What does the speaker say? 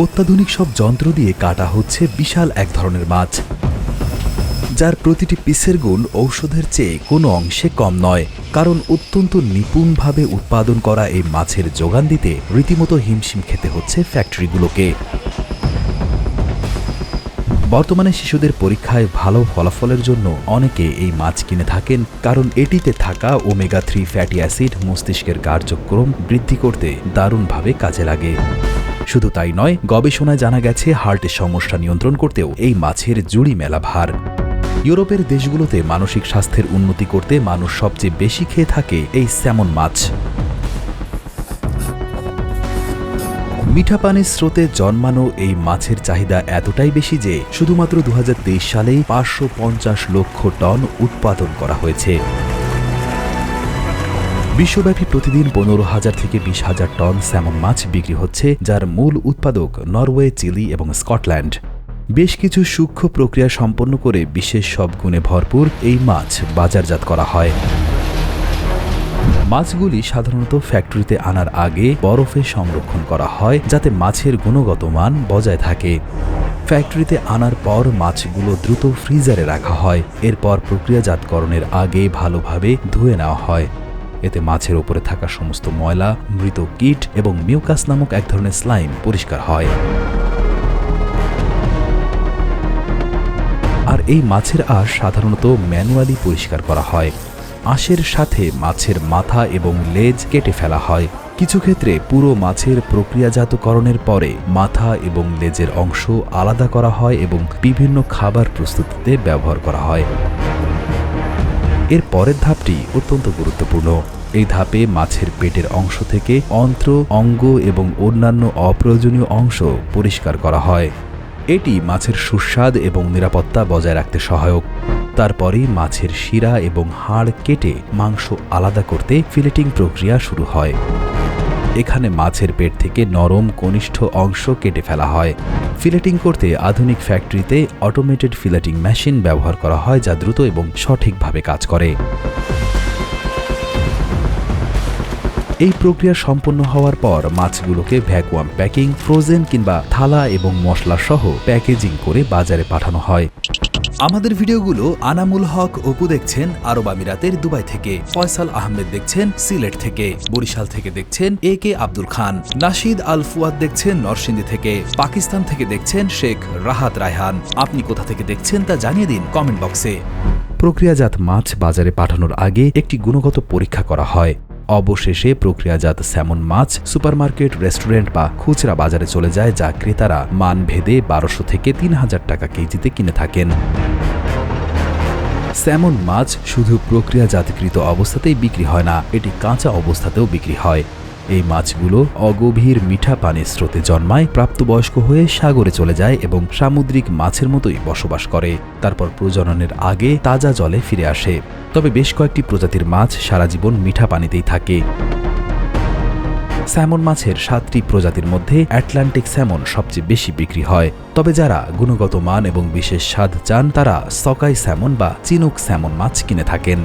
অত্যাধুনিক সব যন্ত্র দিয়ে কাটা হচ্ছে বিশাল এক ধরনের মাছ, যার প্রতিটি পিসের গুণ ঔষধের চেয়ে কোনো অংশে কম নয়, কারণ অত্যন্ত নিপুণভাবে উৎপাদন করা এই মাছের যোগান দিতে রীতিমতো হিমশিম খেতে হচ্ছে ফ্যাক্টরিগুলোকে। বর্তমানে শিশুদের পরীক্ষায় ভালো ফলাফলের জন্য অনেকে এই মাছ কিনে থাকেন, কারণ এটিতে থাকা ওমেগা থ্রি ফ্যাটি অ্যাসিড মস্তিষ্কের কার্যক্রম বৃদ্ধি করতে দারুণভাবে কাজে লাগে। শুধু তাই নয়, গবেষণায় জানা গেছে হার্টের সমস্যা নিয়ন্ত্রণ করতেও এই মাছের জুড়ি মেলা ভার। ইউরোপের দেশগুলোতে মানসিক স্বাস্থ্যের উন্নতি করতে মানুষ সবচেয়ে বেশি খেয়ে থাকে এই স্যামন মাছ। মিঠা পানির স্রোতে জন্মানো এই মাছের চাহিদা এতটাই বেশি যে শুধুমাত্র দু হাজার তেইশ সালেই পাঁচশো পঞ্চাশ লক্ষ টন উৎপাদন করা হয়েছে। বিশ্বব্যাপী প্রতিদিন পনেরো হাজার থেকে বিশ হাজার টন স্যামন মাছ বিক্রি হচ্ছে, যার মূল উৎপাদক নরওয়ে, চিলি এবং স্কটল্যান্ড। বেশ কিছু সূক্ষ্ম প্রক্রিয়া সম্পন্ন করে বিশেষ সব গুণে ভরপুর এই মাছ বাজারজাত করা হয়। মাছগুলি সাধারণত ফ্যাক্টরিতে আনার আগে বরফে সংরক্ষণ করা হয়, যাতে মাছের গুণগত মান বজায় থাকে। ফ্যাক্টরিতে আনার পর মাছগুলো দ্রুত ফ্রিজারে রাখা হয়, এরপর প্রক্রিয়াজাতকরণের আগে ভালোভাবে ধুয়ে নেওয়া হয়। এতে মাছের ওপরে থাকা সমস্ত ময়লা, মৃত কীট এবং মিউকাস নামক এক ধরনের স্লাইম পরিষ্কার হয়। আর এই মাছের আঁশ সাধারণত ম্যানুয়ালি পরিষ্কার করা হয়। আঁশের সাথে মাছের মাথা এবং লেজ কেটে ফেলা হয়। কিছু ক্ষেত্রে পুরো মাছের প্রক্রিয়াজাতকরণের পরে মাথা এবং লেজের অংশ আলাদা করা হয় এবং বিভিন্ন খাবার প্রস্তুতিতে ব্যবহার করা হয়। এর পরের ধাপটি অত্যন্ত গুরুত্বপূর্ণ। এই ধাপে মাছের পেটের অংশ থেকে অন্ত্র, অঙ্গ এবং অন্যান্য অপ্রয়োজনীয় অংশ পরিষ্কার করা হয়। এটি মাছের সুস্বাদ এবং নিরাপত্তা বজায় রাখতে সহায়ক। তারপরে মাছের শিরা এবং হাড় কেটে মাংস আলাদা করতে ফিলেটিং প্রক্রিয়া শুরু হয়। এখানে মাছের পেট থেকে নরম, কনিষ্ঠ অংশ কেটে ফেলা হয়। ফিলেটিং করতে আধুনিক ফ্যাক্টরিতে অটোমেটেড ফিলেটিং মেশিন ব্যবহার করা হয় যা দ্রুত এবং সঠিকভাবে কাজ করে। এই প্রক্রিয়া সম্পন্ন হওয়ার পর মাছগুলোকে ভ্যাকুয়াম প্যাকিং, ফ্রোজেন কিংবা থালা এবং মশলা সহ প্যাকেজিং করে বাজারে পাঠানো হয়। আমাদের ভিডিওগুলো আনামুল হক অপু দেখছেন, আরব আমিরাতের দুবাই থেকে। ফয়সাল আহমেদ দেখছেন, সিলেট থেকে। বরিশাল থেকে দেখছেন এ কে আব্দুল খান। নাশিদ আল ফুয়াদ দেখছেন নরসিংদী থেকে। পাকিস্তান থেকে দেখছেন শেখ রাহাত রায়হান। আপনি কোথা থেকে দেখছেন তা জানিয়ে দিন কমেন্ট বক্সে। প্রক্রিয়াজাত মাছ বাজারে পাঠানোর আগে একটি গুণগত পরীক্ষা করা হয়। অবশেষে প্রক্রিয়াজাত স্যামন মাছ সুপারমার্কেট, রেস্টুরেন্ট বা খুচরা বাজারে চলে যায় যা ক্রেতারা মান ভেদে বারোশো থেকে তিন হাজার টাকা কেজিতে কিনে থাকেন। স্যামন মাছ শুধু প্রক্রিয়াজাতকৃত অবস্থাতেই বিক্রি হয় না, এটি কাঁচা অবস্থাতেও বিক্রি হয়। এই মাছগুলো অগভীর মিঠা পানির স্রোতে জন্মায়, প্রাপ্তবয়স্ক হয়ে সাগরে চলে যায় এবং সামুদ্রিক মাছের মতোই বসবাস করে। তারপর প্রজননের আগে তাজা জলে ফিরে আসে। তবে বেশ কয়েকটি প্রজাতির মাছ সারা জীবন মিঠা পানিতেই থাকে। স্যামন মাছের সাতটি প্রজাতির মধ্যে অ্যাটলান্টিক স্যামন সবচেয়ে বেশি বিক্রি হয়। তবে যারা গুণগত মান এবং বিশেষ স্বাদ চান, তারা সকাই স্যামন বা চিনুক স্যামন মাছ কিনে থাকেন।